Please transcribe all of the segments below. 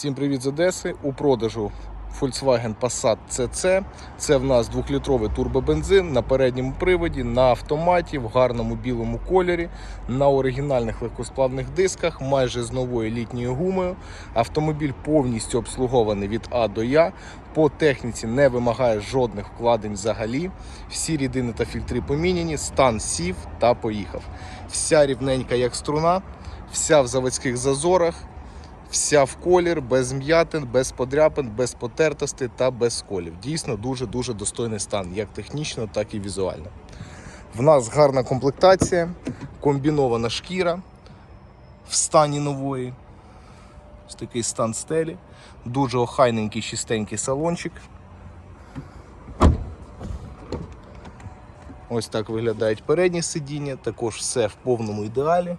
Всім привіт з Одеси. У продажу Volkswagen Passat CC. Це в нас 2-літровий турбобензин на передньому приводі, на автоматі, в гарному білому кольорі, на оригінальних легкосплавних дисках, майже з новою літньою гумою. Автомобіль повністю обслугований від А до Я. По техніці не вимагає жодних вкладень взагалі. Всі рідини та фільтри поміняні, стан сів та поїхав. Вся рівненька як струна, вся в заводських зазорах. Вся в колір, без м'ятин, без подряпин, без потертостей та без сколів. Дійсно дуже-дуже достойний стан, як технічно, так і візуально. В нас гарна комплектація, комбінована шкіра в стані нової. Ось такий стан стелі. Дуже охайненький, чистенький салончик. Ось так виглядають передні сидіння, також все в повному ідеалі.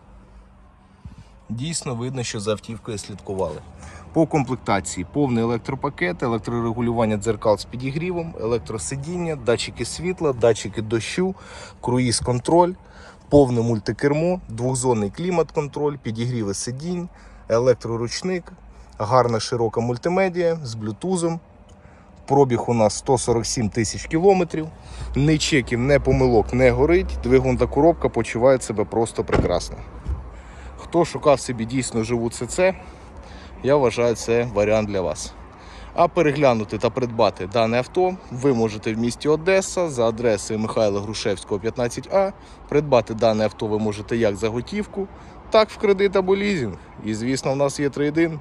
Дійсно видно, що за автівкою слідкували. По комплектації повний електропакет, електрорегулювання дзеркал з підігрівом, електросидіння, датчики світла, датчики дощу, круїз-контроль, повне мультикермо, двохзонний клімат-контроль, підігріви сидінь, електроручник, гарна широка мультимедіа з блютузом. Пробіг у нас 147 тисяч кілометрів. Ні чеків, ні помилок не горить. Двигун та коробка почувають себе просто прекрасно. Хто шукав собі дійсно живу ЦЦ, я вважаю, це варіант для вас. А переглянути та придбати дане авто ви можете в місті Одеса за адресою Михайла Грушевського, 15А. Придбати дане авто ви можете як за готівку, так в кредит або лізинг. І звісно, в нас є трейдин.